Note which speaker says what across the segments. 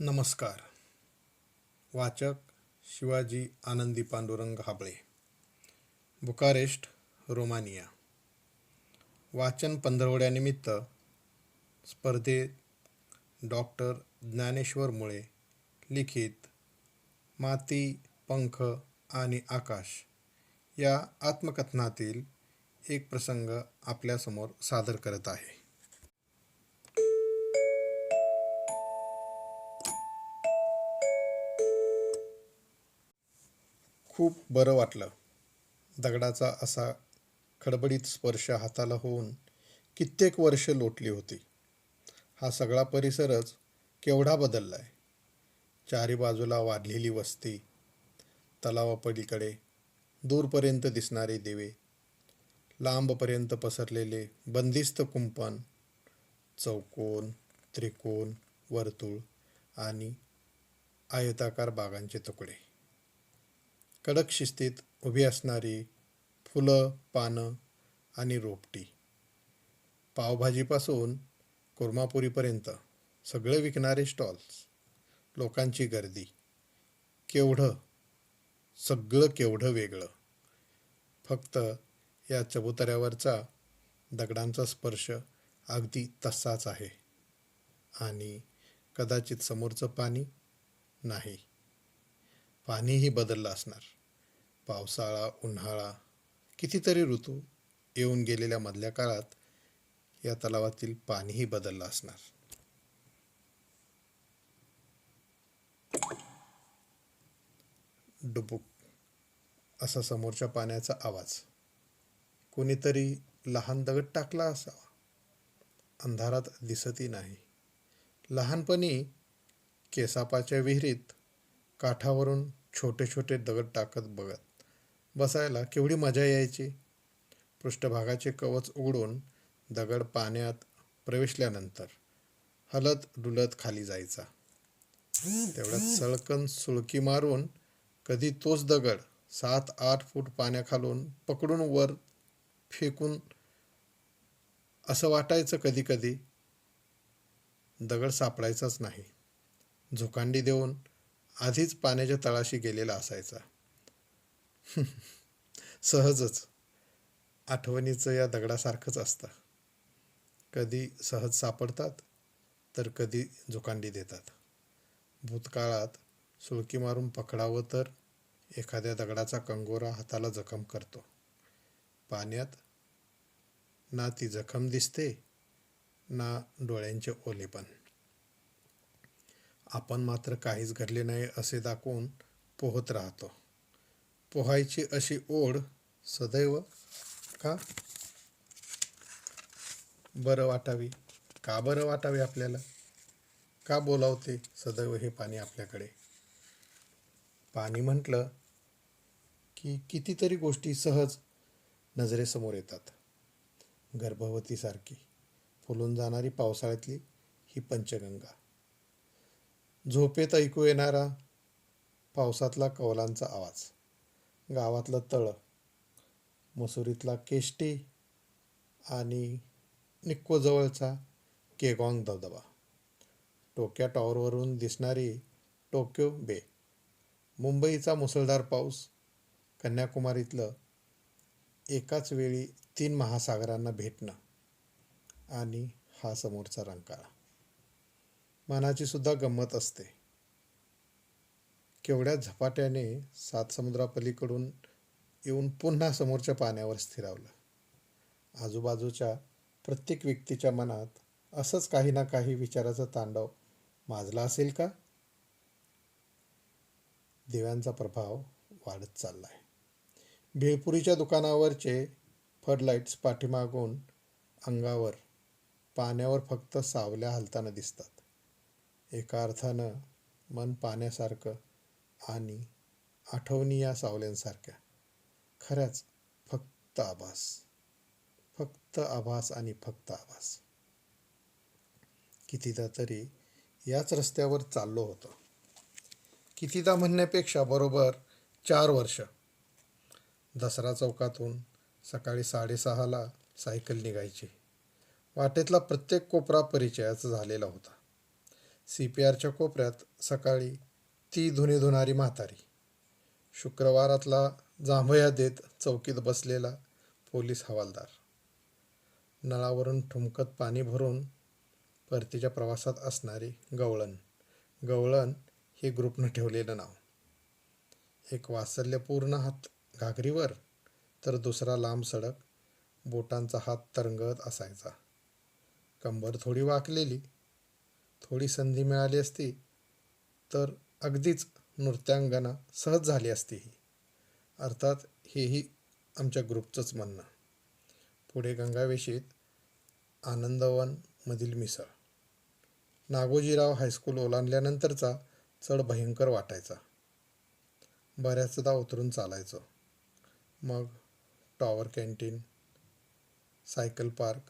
Speaker 1: नमस्कार. वाचक शिवाजी आनंदी पांडुरंग हाबळे बुकारेस्ट रोमानिया. वाचन पंधरवड्यानिमित्त स्पर्धेत डॉक्टर ज्ञानेश्वर मुळे लिखित माती पंख आणि आकाश या आत्मकथनातील एक प्रसंग आपल्यासमोर सादर करत आहे. खूप बरं वाटलं. दगडाचा असा खडबडीत स्पर्श हाताला होऊन कित्येक वर्ष लोटली होती. हा सगळा परिसरच केवढा बदलला आहे चारी बाजूला वाढलेली वस्ती तलावापलीकडे दूरपर्यंत दिसणारे दिवे लांबपर्यंत पसरलेले बंदिस्त कुंपण चौकोन त्रिकोण वर्तुळ आणि आयताकार बागांचे तुकडे. कडक शिस्तीत उभी असणारी फुलं पानं आणि रोपटी. पावभाजीपासून कुर्मापुरीपर्यंत सगळे विकणारे स्टॉल्स. लोकांची गर्दी. केवढं? सगळं केवढं वेगळं? फक्त या चबुतऱ्यावरचा दगडांचा स्पर्श अगदी तसाच आहे. आणि कदाचित समोरचं पाणी नाही. पाणीही बदललं असणार. पावसाळा उन्हाळा कितीतरी ऋतू येऊन गेलेल्या मधल्या काळात या तलावातील पाणीही बदललं असणार. डुबुक असा समोरच्या पाण्याचा आवाज. कोणीतरी लहान दगड टाकला असावा. अंधारात दिसतही नाही. लहानपणी केसापाच्या विहिरीत काठावरून छोटे छोटे दगड टाकत बघत बसायला केवढी मजा यायची? पृष्ठभागाचे कवच उघडून दगड पाण्यात प्रवेशल्यानंतर हलत डुलत खाली जायचा. तेवढ्यात सळकन सुळकी मारून कधी तोच दगड सात आठ फूट पाण्याखालून पकडून वर फेकून असं वाटायचं कधी कधी? दगड सापडायचाच नाही. झोकांडी देऊन आधीच पाण्याच्या तळाशी गेलेला असायचा. सहजच आठवणीचं या दगडासारखंच असतं. कधी सहज सापडतात तर कधी जुकांडी देतात. भूतकाळात सुळकी मारून पकडावं तर एखाद्या दगडाचा कंगोरा हाताला जखम करतो. पाण्यात ना ती जखम दिसते ना डोळ्यांचे ओलेपण आपण मात्र काहीच घडले नाही असे दाखवून पोहत राहतो. पोहायची अशी ओढ सदैव का? बरं वाटावी. का बरं वाटावे आपल्याला? का बोलावते सदैव हे पाणी आपल्याकडे? पाणी म्हटलं की कितीतरी गोष्टी सहज नजरेसमोर येतात. गर्भवतीसारखी. फुलून जाणारी पावसाळ्यातली ही पंचगंगा. झोपेत ऐकू येणारा पावसातला कौलांचा आवाज. गावातलं तळं मसुरीतला केष्टी आणि निक्कोजवळचा केगॉंग धबधबा. टोक्या टॉवरवरून दिसणारी टोक्यो बे. मुंबईचा मुसळधार पाऊस कन्याकुमारीतलं एकाच वेळी तीन महासागरांना भेटणं आणि हा समोरचा रंकाळा. मनाची सुद्धा गंमत असते. केवढ्या झपाट्याने सात समुद्रापलीकडून येऊन पुन्हा समोरच्या पाण्यावर स्थिरावलं. आजूबाजूच्या प्रत्येक व्यक्तीच्या मनात असंच काही ना काही विचाराचा तांडव माजला असेल का? दिव्यांचा प्रभाव वाढत चालला आहे भेळपुरीच्या दुकानावरचे फडलाईट्स पाठीमागून अंगावर पाण्यावर फक्त सावल्या हलताना दिसतात. एका अर्थानं मन पाण्यासारखं आणि आठवणी या सावल्यांसारख्या. खऱ्याच फक्त आभास. फक्त आभास आणि फक्त आभास. कितीदा तरी याच रस्त्यावर चाललो होतो. कितीदा म्हणण्यापेक्षा बरोबर चार वर्ष. दसरा चौकातून सकाळी साडेसहाला सायकल निघायची. वाटेतला प्रत्येक कोपरा परिचयाचा झालेला होता. सी पी आरच्या कोपऱ्यात सकाळी ती धुनी धुणारी म्हातारी. शुक्रवारातला जांभया देत चौकीत बसलेला पोलीस हवालदार. नळावरून ठुमकत पाणी भरून परतीच्या प्रवासात असणारी गवळण. गवळण हे ग्रुपनं ठेवलेलं नाव. एक वासल्यपूर्ण हात घागरीवर तर दुसरा लांब सडक बोटांचा हात तरंगत असायचा. कंबर थोडी वाकलेली. थोडी संधी मिळाली असती तर अगदीच नृत्यांगना सहज झाली असती ही. अर्थात हेही आमच्या ग्रुपचंच म्हणणं. पुढे गंगावेशीत आनंदवन मधील मिसळ. नागोजीराव हायस्कूल ओलांडल्यानंतरचा चढ भयंकर वाटायचा. बऱ्याचदा उतरून चालायचो. मग टॉवर कॅन्टीन सायकल पार्क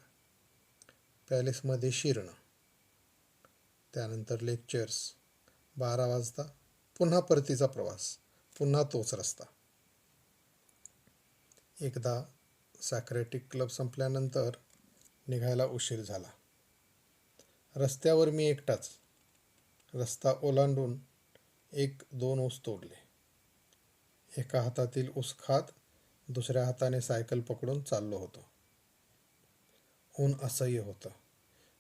Speaker 1: पॅलेसमध्ये शिरणं त्यानंतर लेक्चर्स बारा वाजता. पुन्हा परतीचा प्रवास. पुन्हा तोच रस्ता. एकदा सॅक्रेटिक क्लब संपल्यानंतर निघायला उशीर झाला. रस्त्यावर मी एकटाच. रस्ता ओलांडून एक दोन ऊस तोडले. एका हातातील ऊस खात दुसऱ्या हाताने सायकल पकडून चाललो होतो. ऊन असह्य होतं.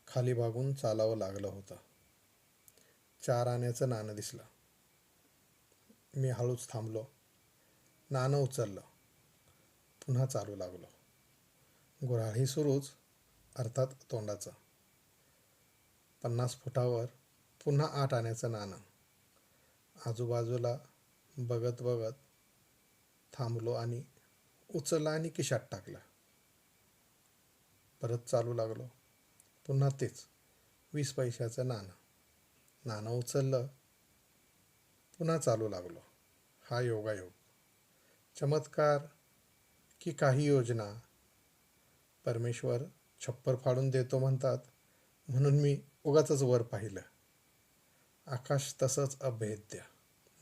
Speaker 1: खाली भागून चालावं लागलं होतं. चार आण्याचं नाणं दिसलं. मी हळूच थांबलो. नाणं उचललं. पुन्हा चालू लागलो. गुऱ्हाळही सुरूच अर्थात तोंडाचं. पन्नास फुटावर पुन्हा आठ आण्याचं नाणं. आजूबाजूला बघत बघत थांबलो आणि उचलला आणि किशात टाकला. परत चालू लागलो. पुन्हा तेच वीस पैशाचं नाणं. नाणं उचललं. पुन्हा चालू लागलो. हा योगायोग. चमत्कार की काही योजना? परमेश्वर छप्पर फाडून देतो म्हणतात. म्हणून मी उगाच वर पाहिलं. आकाश तसंच अभेद्य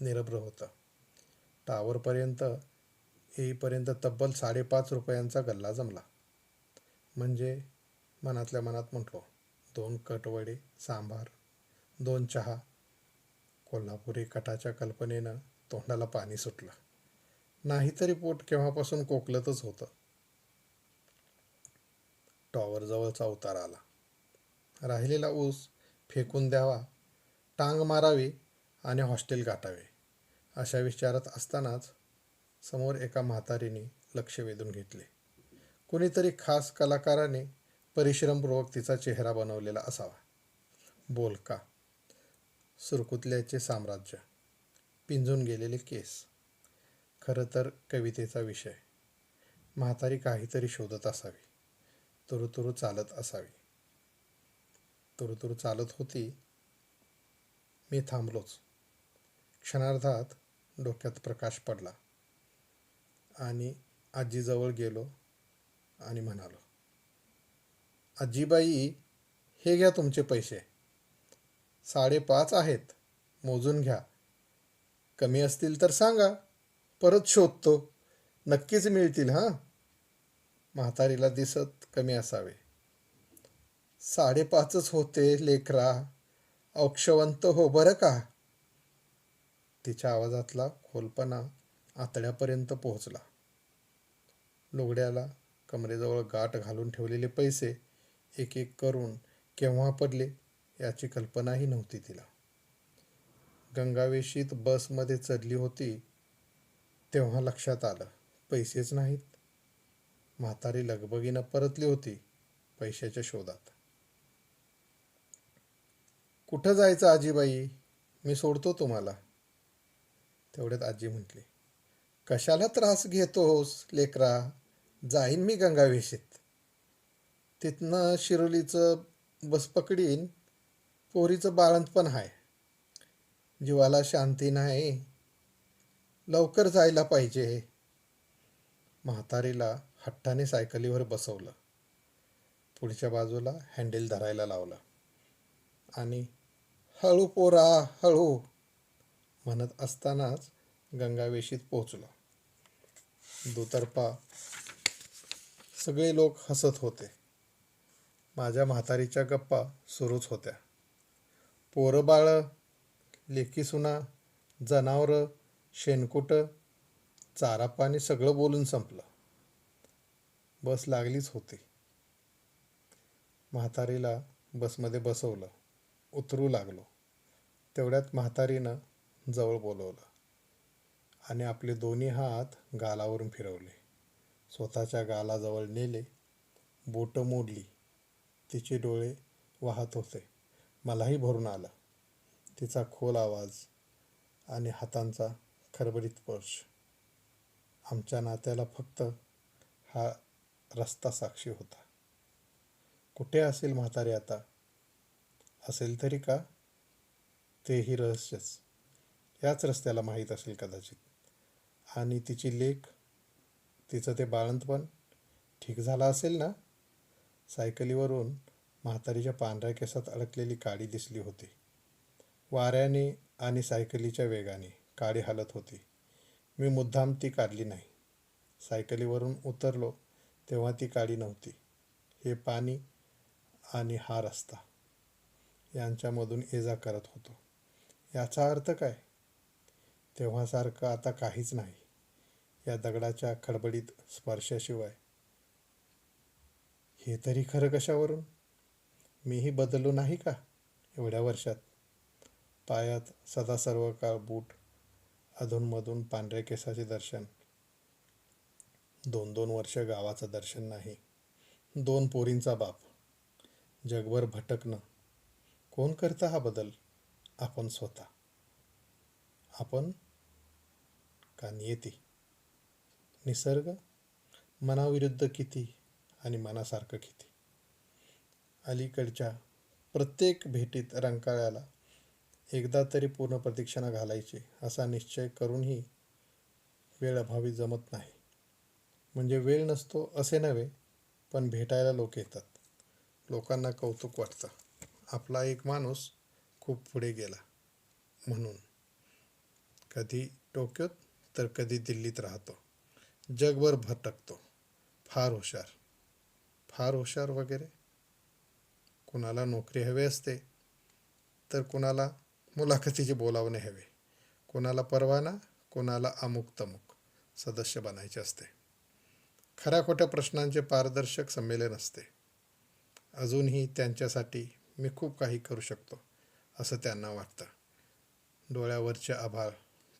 Speaker 1: निरभ्र होतं. टावरपर्यंत येईपर्यंत तब्बल साडेपाच रुपयांचा गल्ला जमला. म्हणजे मनातल्या मनात म्हटलो दोन कटवडे सांबार दोन चहा. कोल्हापुरी कटाच्या कल्पनेनं तोंडाला पाणी सुटलं. नाहीतरी पोट केव्हापासून कोकलतच होतं. टॉवरजवळचा उतार आला. राहिलेला ऊस फेकून द्यावा टांग मारावी आणि हॉस्टेल गाठावे अशा विचारात असतानाच समोर एका म्हातारीने लक्ष वेधून घेतले. कुणीतरी खास कलाकाराने परिश्रमपूर्वक तिचा चेहरा बनवलेला असावा. बोलका. सुरकुतल्याचे साम्राज्य पिंजून गेलेले केस. खरं तर कवितेचा विषय. म्हातारी काहीतरी शोधत असावी. तुरुतुरु चालत असावी. तुरुतुरु चालत होती. मी थांबलोच. क्षणार्धात डोक्यात प्रकाश पडला. आणि आजीजवळ गेलो आणि म्हणालो आजीबाई हे घ्या तुमचे पैसे. साडेपाच आहेत. मोजून घ्या. कमी असतील तर सांगा. परत शोधतो. नक्कीच मिळतील हां? म्हातारीला दिसत कमी असावे. साडेपाचच होते लेकरा. औक्षवंत हो बरं का? तिच्या आवाजातला खोलपणा आतड्यापर्यंत पोहोचला. लुगड्याला कमरेजवळ गाठ घालून ठेवलेले पैसे एक एक करून केव्हा पडले? याची कल्पनाही नव्हती तिला. गंगावेशीत बसमध्ये चढली होती तेव्हा लक्षात आलं पैसेच नाहीत. म्हातारी लगबगीनं परतली होती पैशाच्या शोधात. कुठं जायचं आजीबाई? मी सोडतो तुम्हाला. तेवढ्यात आजी म्हटली कशाला त्रास घेतोस लेकरा? जाईन मी गंगावेशीत. तिथनं शिरोलीचं बस पकडीन पोरीचं बाळंत पण आहे जीवाला शांती नाही. लवकर जायला पाहिजे म्हातारीला हट्टाने सायकलीवर बसवलं. पुढच्या बाजूला हँडल धरायला लावलं. आणि हळू पोरा हळू म्हणत असतानाच गंगावेशीत पोचलो दुतर्फा सगळे लोक हसत होते. माझ्या म्हातारीच्या गप्पा सुरूच होत्या. पोरंबाळं लेकीसुना जनावरं शेणकुटं चारा पाणी सगळं बोलून संपलं. बस लागलीच होती. म्हातारीला बसमध्ये बसवलं उतरू लागलो. तेवढ्यात म्हातारीनं जवळ बोलवलं आणि आपले दोन्ही हात गालावरून फिरवले. स्वतःच्या गालाजवळ नेले बोटं मोडली. तिचे डोळे वाहत होते. मलाही भरून आला. तिचा खोल आवाज आणि हातांचा खरबरीत स्पर्श. आमच्या नात्याला फक्त हा रस्ता साक्षी होता. कुठे असेल म्हातारी आता? असेल तरी का? तेही रहस्यच. याच रस्त्याला माहीत असेल कदाचित. आणि तिची लेख तिचं ते बाळंतपण ठीक झालं असेल ना? सायकलीवरून म्हातारीच्या पांढऱ्या केसात अडकलेली काडी दिसली होती. वाऱ्याने आणि सायकलीच्या वेगाने काडी हलत होती. मी मुद्दाम ती काढली नाही. सायकलीवरून उतरलो तेव्हा ती काडी नव्हती. हे पाणी आणि हा रस्ता यांच्यामधून ये जा करत होतो. याचा अर्थ काय? तेव्हासारखं आता काहीच नाही. या दगडाच्या खडबडीत स्पर्शाशिवाय. हे तरी खरं कशावरून? मीही बदललो नाही का? एवढ्या वर्षात. पायात सदा सर्व काळ बूट अधूनमधून पांढऱ्या केसाचे दर्शन. दोन दोन वर्ष गावाचं दर्शन नाही. दोन पोरींचा बाप. जगभर भटकणं. कोण करतं हा बदल? आपण स्वतः. आपण का नियती? निसर्ग मनाविरुद्ध किती आणि मनासारखं किती? अलीकडच्या प्रत्येक भेटीत रंकाळ्याला एकदा तरी पूर्ण प्रदक्षिणा घालायची असा निश्चय करूनही वेळ अभावी जमत नाही. म्हणजे वेळ नसतो असे नव्हे पण भेटायला लोक येतात. लोकांना कौतुक वाटतं. आपला एक माणूस खूप पुढे गेला म्हणून. कधी टोक्योत तर कधी दिल्लीत राहतो. जगभर भटकतो. फार हुशार. फार हुशार वगैरे? कुणाला नोकरी हवी असते तर कुणाला मुलाखतीचे बोलावणे हवे. कुणाला परवाना कुणाला अमुक तमुक सदस्य बनायचे असते. खऱ्या खोट्या प्रश्नांचे पारदर्शक संमेलन असते. अजूनही त्यांच्यासाठी मी खूप काही करू शकतो असं त्यांना वाटतं. डोळ्यावरचे आभाळ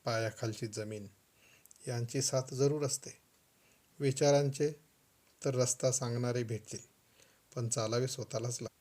Speaker 1: पायाखालची जमीन यांची साथ जरूर असते. विचारांचे तर रस्ता सांगणारे भेटतील पण चालावे स्वतःलाच लागते